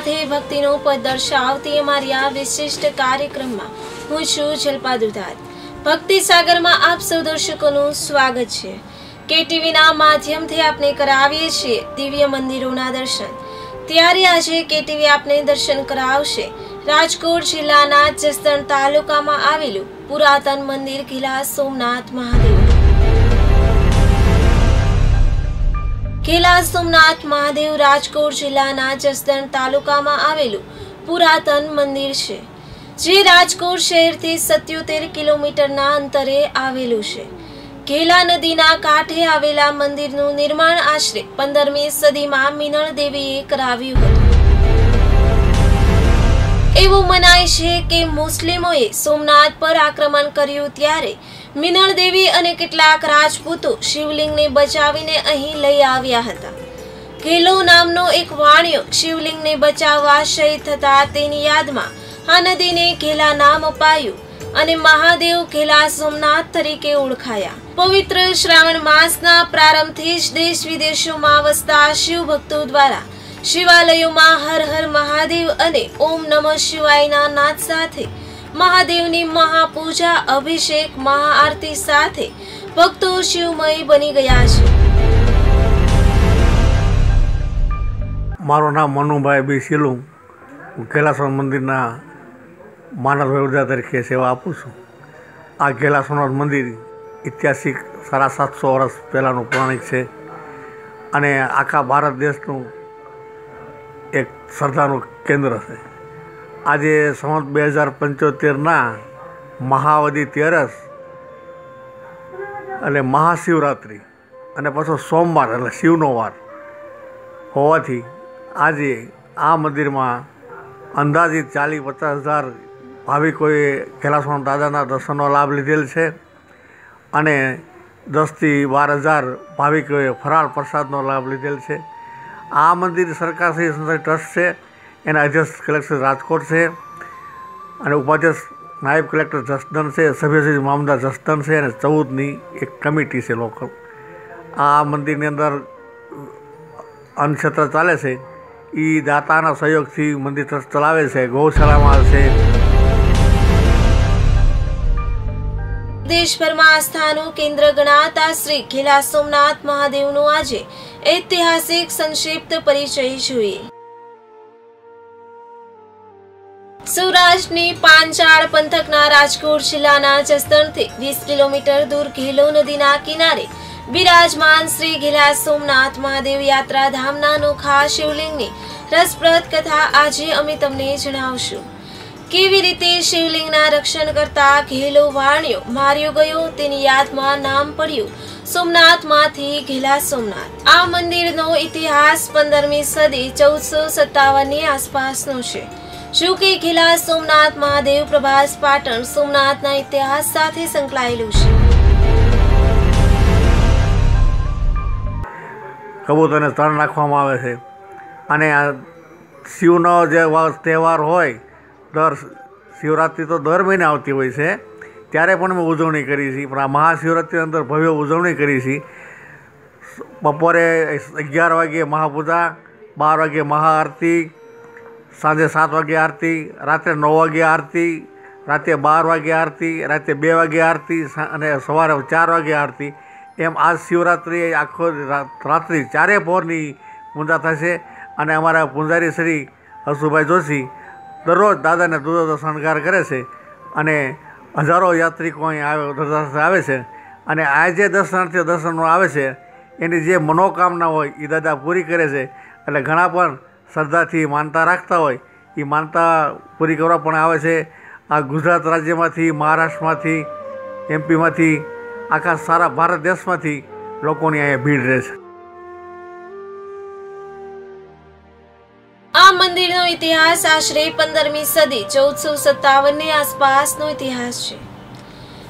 સાથે ભક્તિનો પદ દર્શાવતી અમારી આ વિશિષ્ટ કાર્યક્રમમાં હું છું જલ્પા દુધાર. ભક્તિ સાગરમાં આપ સૌ દર્શકોનું સ્વાગત છે. કેટીવીના માધ્યમથી આપણે કરાવીએ છીએ દિવ્ય મંદિરોના દર્શન. ત્યારે આજે કેટીવી આપને દર્શન કરાવશે રાજકોટ જિલ્લાના જસદણ તાલુકામાં આવેલું પુરાતન મંદિર કિલ્લા સોમનાથ મહાદેવ. કિલ્લા સોમનાથ મહાદેવ રાજકોટ જિલ્લાના જસદણ તાલુકામાં આવેલું પુરાતન મંદિર છે, જે રાજકોટ શહેરથી સત્યોતેર કિલોમીટરના અંતરે આવેલું છે. ઘેલા નદીના કાંઠે આવેલા મંદિરનું નિર્માણ આશરે પંદરમી સદીમાં મિનળ દેવીએ કરાવ્યું હતું. એવું મનાય છે કે મુસ્લિમોએ સોમનાથ પર આક્રમણ કર્યું ત્યારે મિનળ દેવી અને કેટલાક રાજપૂતો શિવલિંગને બચાવીને અહીં લઈ આવ્યા હતા. ઘેલો નામનો એક વાણિયો શિવલિંગને બચાવવા શહીદ થતા તેની યાદમાં આ નદીને ઘેલા નામ અપાયું અને મહાદેવ ઘેલા સોમનાથ તરીકે ઓળખાયા. પવિત્ર શ્રાવણ માસના પ્રારંભથી જ દેશ વિદેશોમાં વસતા શિવ ભક્તો દ્વારા શિવાલયોમાં હર હર મહાદેવ અને ઓમ નમઃ શિવાયના નાદ સાથે મહાદેવની મહાપૂજા, અભિષેક, મહાઆરતી સાથે ભક્તો શિવમય બની ગયા છે. મારું નામ મનુભાઈ બી સિલું હું કૈલાસનાથ મંદિરના માનવ વહીવટદાર તરીકે સેવા આપું છું. આ કૈલાસનાથ મંદિર ઐતિહાસિક સાડા સાતસો વર્ષ પહેલાંનું પૌરાણિક છે અને આખા ભારત દેશનું એક શ્રદ્ધાનું કેન્દ્ર છે. આજે સંવત બે હજાર પંચોતેરના મહાવદી તેરસ એટલે મહાશિવરાત્રિ અને પાછો સોમવાર એટલે શિવનો વાર હોવાથી આજે આ મંદિરમાં અંદાજિત ચાલીસ પચાસ હજાર ભાવિકોએ કૈલાસવાન દાદાના દર્શનનો લાભ લીધેલ છે અને દસથી બાર હજાર ભાવિકોએ ફરાળ પ્રસાદનો લાભ લીધેલ છે. આ મંદિર સરકારશ્રી સંસ્થા ટ્રસ્ટ છે, એના અધ્યક્ષ કલેક્ટર રાજકોટ છે, અને ઉપાધ્યક્ષ નાયબ કલેક્ટર જસદન છે સભ્યશ્રી મામદાર જસદન છે, અને ચૌદની એક કમિટી છે લોકલ. આ મંદિરની અંદર અન્નક્ષેત્ર ચાલે છે. એ દાતાના સહયોગથી મંદિર ટ્રસ્ટ ચલાવે છે, ગૌશાળામાં છે દેશભરમાં આસ્થાનું કેન્દ્ર ગણાતા શ્રી ઘેલા સોમનાથ મહાદેવનો આજે ઐતિહાસિક સંક્ષિપ્ત પરિચય જોઈએ. સૌરાષ્ટ્રની પાંચાળ પંથકના રાજકોટ જિલ્લાના જસદણથી વીસ કિલોમીટર દૂર ઘેલો નદીના કિનારે બિરાજમાન શ્રી ઘેલા સોમનાથ મહાદેવ યાત્રા ધામના અનોખા શિવલિંગની રસપ્રદ કથા આજે અમે તમને જણાવશું. કેવી રીતે શિવલિંગના રક્ષણ કરતા ઘેલો વાણિયો માર્યો ગયો તેની યાદમાં નામ પડ્યું. સોમનાથમાંથી ઘેલા સોમનાથ. આ મંદિરનો ઇતિહાસ પંદરમી સદી ચૌદસો સત્તાવનની આસપાસનો છે. શું કે ઘેલા સોમનાથ મહાદેવ પ્રભાસ પાટણ સોમનાથના ઇતિહાસ સાથે સંકળાયેલું છે? કબૂતરને તણ નાખવામાં આવે છે. અને આ શિવનો જે તહેવાર હોય દર શિવરાત્રિ તો દર મહિને આવતી હોય છે. ત્યારે પણ અમે ઉજવણી કરી છે પણ આ મહાશિવરાત્રિની અંદર ભવ્ય ઉજવણી કરી છે બપોરે અગિયાર વાગ્યે મહાપૂજા, બાર વાગ્યે મહાઆરતી, સાંજે સાત વાગે આરતી, રાત્રે નવ વાગે આરતી રાતે બાર વાગે આરતી રાતે બે વાગે આરતી અને સવારે ચાર વાગે આરતી. એમ આજ શિવરાત્રિ આખો રાત્રિ ચારે પહોરની પૂજા થશે. અને અમારા પૂંજારી શ્રી હસુભાઈ જોશી દરરોજ દાદાને દૂધો શણગાર કરે છે અને હજારો યાત્રિકો અહીં આવે આવે છે. અને આ જે દર્શનાર્થીઓ દર્શનો આવે છે, એની જે મનોકામના હોય એ દાદા પૂરી કરે છે. એટલે ઘણા પણ શ્રદ્ધાથી માનતા રાખતા હોય એ માનતા પૂરી કરવા પણ આવે છે. આ ગુજરાત રાજ્યમાંથી, મહારાષ્ટ્રમાંથી, એમપીમાંથી, આખા સારા ભારત દેશમાંથી લોકોની અહીંયા ભીડ રહે છે. મંદિરનો ઇતિહાસ આશરે પંદરમી સદી, ચૌદસો સત્તાવનની આસપાસનો ઇતિહાસ છે.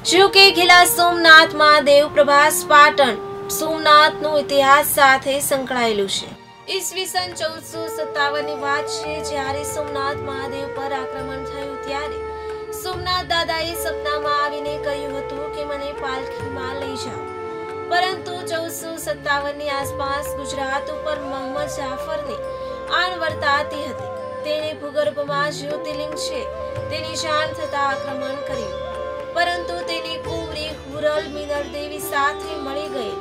શિવ કે ઘેલા સોમનાથ મહાદેવ પ્રભાસ પાટણ સોમનાથનો ઇતિહાસ સાથે સંકળાયેલું છે? ઈસવીસન ચૌદસો સત્તાવનની વાત છે, જ્યારે સોમનાથ મહાદેવ પર આક્રમણ થયું ત્યારે સોમનાથ દાદાએ સપનામાં આવીને કહ્યું હતું કે મને પાલખીમાં લઈ જાઓ. પરંતુ ચૌદસો સત્તાવનની આસપાસ ગુજરાત ઉપર મોહમ્મદ જાફરની આણ વર્તાતી હતી. તેણે ભૂગર્ભમાં જ્યોતિર્લિંગ છે, તેની જાણ થતા આક્રમણ કર્યું. પરંતુ તેની કુંવરી હુરલ મિનળ દેવી સાથે મળી ગઈ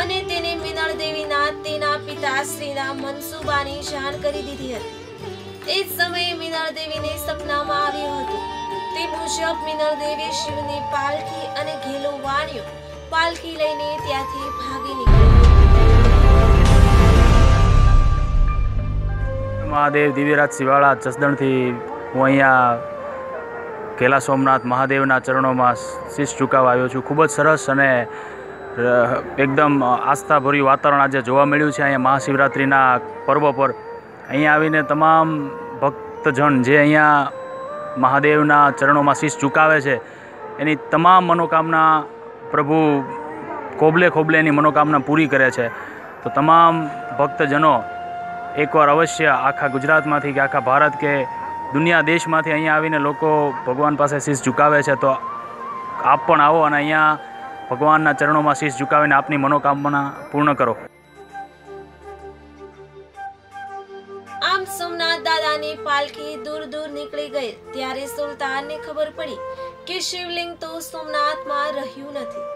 અને તેને મિનળ દેવીના તેના પિતાશ્રીના મનસુબાની જાણ કરી દીધી હતી. એ જ સમયે મિનળ દેવીને સપનામાં આવ્યું હતું. તે મુજબ મિનળ દેવી શિવની પાલખી અને ઘેલો વાણ્યો પાલખી લઈને ત્યાંથી ભાગી નીકળી. મહાદેવ, દિવ્યરાજ શિવાળા, જસદણથી હું અહીંયા કેલા સોમનાથ મહાદેવના ચરણોમાં શીશ ઝુકાવવા આવ્યો છું. ખૂબ જ સરસ અને એકદમ આસ્થાભર્યું વાતાવરણ આજે જોવા મળ્યું છે અહીંયા મહાશિવરાત્રિના પર્વ પર. અહીંયા આવીને તમામ ભક્તજન જે અહીંયા મહાદેવના ચરણોમાં શીશ ચૂકાવે છે, એની તમામ મનોકામના પ્રભુ કોબલે ખોબલે એની મનોકામના પૂરી કરે છે. તો તમામ ભક્તજનો એકવાર અવશ્ય આખા ગુજરાતમાંથી કે આખા ભારત કે દુનિયા દેશમાંથી અહીંયા આવીને લોકો ભગવાન પાસે શીશ ઝુકાવે છે, તો આપ પણ આવો અને અહીંયા ભગવાનના ચરણોમાં શીશ ઝુકાવીને આપની મનોકામના પૂર્ણ કરો. આમ સોમનાથ દાદાની પાલખી દૂર દૂર નીકળી ગઈ, ત્યારે સુલતાનને ખબર પડી કે શિવલિંગ તો સોમનાથમાં રહ્યું નથી.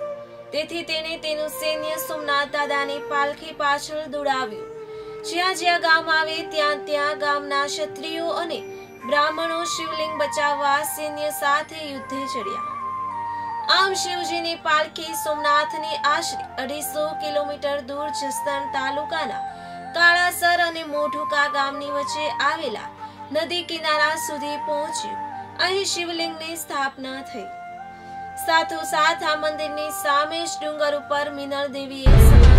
તેથી તેણે તેનું સૈન્ય સોમનાથ દાદાની પાલખી પાછળ દોડાવ્યું. જ્યાં જ્યાં ગામ આવે ત્યાં ત્યાં ગામના ક્ષત્રિયો અને બ્રાહ્મણો શિવલિંગ બચાવવા સૈન્ય સાથે યુદ્ધે ચડ્યા. આમ શિવજીની પાલખી સોમનાથની આશરે અઢીસો કિલોમીટર દૂર જસદણ તાલુકાના કાળાસર અને મોઢુકા ગામની વચ્ચે આવેલા નદી કિનારા સુધી પહોંચ્યું. અહીં શિવલિંગની સ્થાપના થઈ. સાથોસાથ આ મંદિરની સામે જ ડુંગર ઉપર મિનળ દેવીએ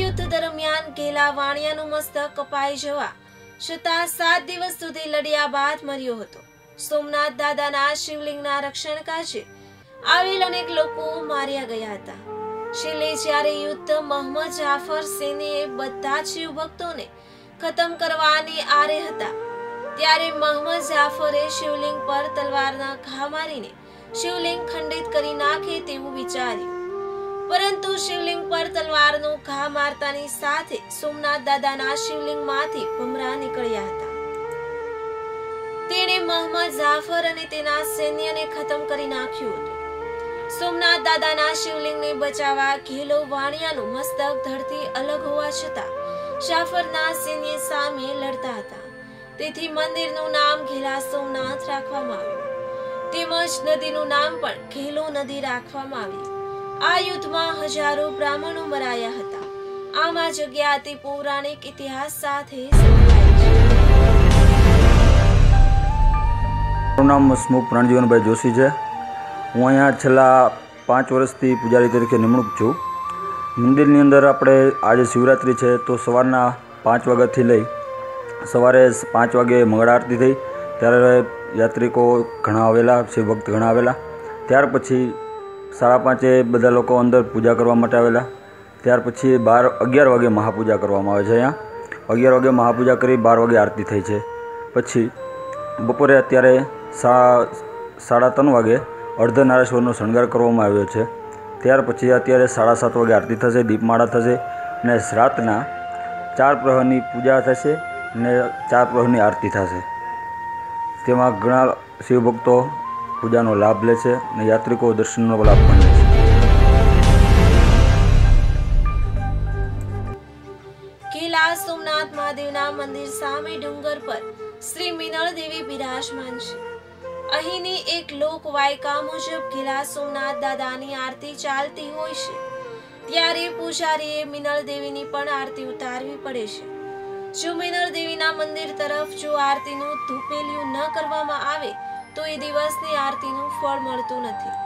યુદ્ધ દરમિયાન ઘેલા વાણિયાનું મસ્તક કપાઈ જવા છતાં સાત દિવસ સુધી લડ્યા બાદ મર્યો હતો. સોમનાથ દાદાના શિવલિંગના રક્ષણ કાજે આવેલ અનેક લોકો માર્યા ગયા હતા. છેલ્લે જ્યારે યુદ્ધ મોહમ્મદ જાફર સેને બધા જ શિવભક્તોને ખતમ કરવાની આરે હતા, ત્યારે મોહમ્મદ જાફરે શિવલિંગ પર તલવારના ઘા મારીને શિવલિંગ ખંડિત કરી નાખે તેવું વિચાર્યું. પરંતુ શિવલિંગ પર તલવારનો ઘા મારતાની સાથે સોમનાથ દાદાના શિવલિંગમાંથી ભમરા નીકળ્યા હતા. તેણે મોહમ્મદ જાફર અને તેના સૈન્યને ખતમ કરી નાખ્યું હતું. સોમનાથ દાદાના શિવલિંગને બચાવવા ઘેલો વાણિયાનું મસ્તક ધરતી અલગ હોવા છતાં જાફરના સૈન્ય સામે લડતા હતા. તેથી મંદિરનું નામ ઘેલા સોમનાથ રાખવામાં આવ્યું. તેમજ નદીનું નામ પણ ઘેલો નદી રાખવામાં આવ્યું આ યુદ્ધમાં હજારો બ્રાહ્મણો મરાયા હતા. આમ આ જગ્યા તે પૌરાણિક ઇતિહાસ સાથે મારું નામ સ્મુખ પ્રાણજીવનભાઈ જોશી છે. હું અહીંયા છેલ્લા પાંચ વર્ષથી પૂજારી તરીકે નિમણૂક છું. મંદિરની અંદર આપણે આજે શિવરાત્રિ છે તો સવારના પાંચ વાગ્યાથી લઈ સવારે પાંચ વાગે મંગળા આરતી થઈ. ત્યારે યાત્રિકો ઘણા આવેલા, શિવભક્ત ઘણા આવેલા. ત્યાર પછી સાડા પાંચે બધા લોકો અંદર પૂજા કરવા માટે આવેલા. ત્યાર પછી બાર, અગિયાર વાગે મહાપૂજા કરવામાં આવે છે અહીંયા. અગિયાર વાગે મહાપૂજા કરી બાર વાગે આરતી થઈ છે. પછી બપોરે અત્યારે સાડા ત્રણ વાગે અર્ધનારેશ્વરનો શણગાર કરવામાં આવ્યો છે. ત્યાર પછી અત્યારે સાડા સાત વાગે આરતી થશે, દીપમાળા થશે અને રાતના ચાર પ્રહરની પૂજા થશે અને ચાર પ્રહરની આરતી થશે. તેમાં ઘણા શિવભક્તો પૂજાનો લાભ લે છે અને યાત્રિકો દર્શનનો લાભ પણ લે છે. કિલ્લા સોમનાથ મહાદેવના મંદિર સામે ડુંગર પર શ્રી મિનળ દેવી બિરાજમાન છે. અહીંની એક લોકવાયકા મુજબ ગિલા સોમનાથ દાદાની આરતી ચાલતી હોય છે. ત્યારે પૂજારીએ મિનળ દેવીની પણ આરતી ઉતારવી પડે છે. જો મિનળ દેવીના મંદિર તરફ જો આરતીનું ધૂપેલિયું ન કરવામાં આવે તો એ દિવસની આરતીનું ફળ મળતું નથી.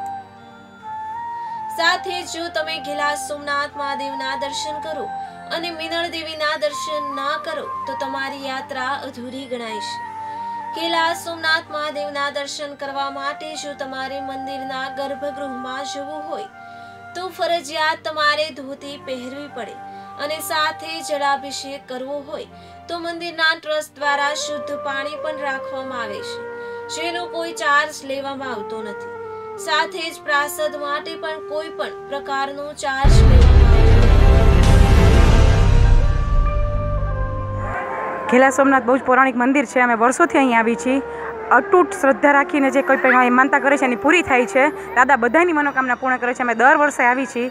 સાથે જો તમે ઘેલા સોમનાથ મહાદેવના દર્શન કરો અને મિનળ દેવીના દર્શન ના કરો, તો તમારી યાત્રા અધૂરી ગણાય છે. કેલા સોમનાથ મહાદેવના દર્શન કરવા માટે જો તમારે મંદિરના ગર્ભગૃહમાં જવું હોય, તો ફરજિયાત તમારે ધોતી પહેરવી પડે અને સાથે જળાભિષેક કરવો હોય, તો મંદિરના ટ્રસ્ટ દ્વારા શુદ્ધ પાણી પણ રાખવામાં આવે છે. જેનો કોઈ ચાર્જ લેવામાં આવતો નથી. સાથે જ પ્રાસદ માટે પણ કોઈ પણ પ્રકારનો ચાર્જ લેવામાં સોમનાથ બહુ જ પૌરાણિક મંદિર છે. અમે વર્ષોથી અહીં આવી છીએ. અતૂટ શ્રદ્ધા રાખીને જે કોઈ પણ માનતા કરે છે, એની પૂરી થાય છે. દાદા બધાની મનોકામના પૂર્ણ કરે છે. અમે દર વર્ષે આવી છીએ.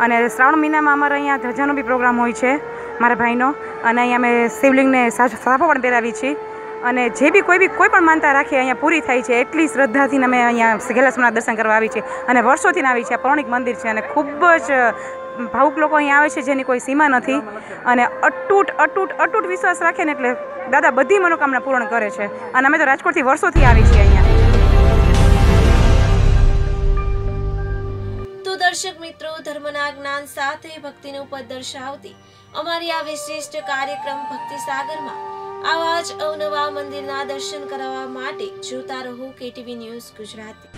અને શ્રાવણ મહિનામાં અમારે અહીંયા ધજાનો બી પ્રોગ્રામ હોય છે, મારા ભાઈનો. અને અહીંયા અમે શિવલિંગને સાફો પણ પહેરાવી છીએ. અને જે બી કોઈ બી કોઈ પણ માનતા રાખીએ અહીંયા પૂરી થાય છે. એટલી શ્રદ્ધાથી અમે અહીંયા ઘેલા દર્શન કરવા આવી છે અને વર્ષોથી આવી છે. આ પૌરાણિક મંદિર છે અને ખૂબ જ ભાવુક લોકો અહીંયા આવે છે જેની કોઈ સીમા નથી. અને અતૂટ અતૂટ અતૂટ વિશ્વાસ રાખે ને એટલે દાદા બધી મનોકામના પૂર્ણ કરે છે. અને અમે તો રાજકોટથી વર્ષોથી આવી છીએ અહીંયા. તો દર્શક મિત્રો, ધર્મના જ્ઞાન સાથે ભક્તિનું પદ દર્શાવતી અમારી આ વિશિષ્ટ કાર્યક્રમ ભક્તિ સાગરમાં આવા જ અવનવા મંદિરના દર્શન કરાવવા માટે જોતા રહો કેટીવી ન્યૂઝ ગુજરાતી.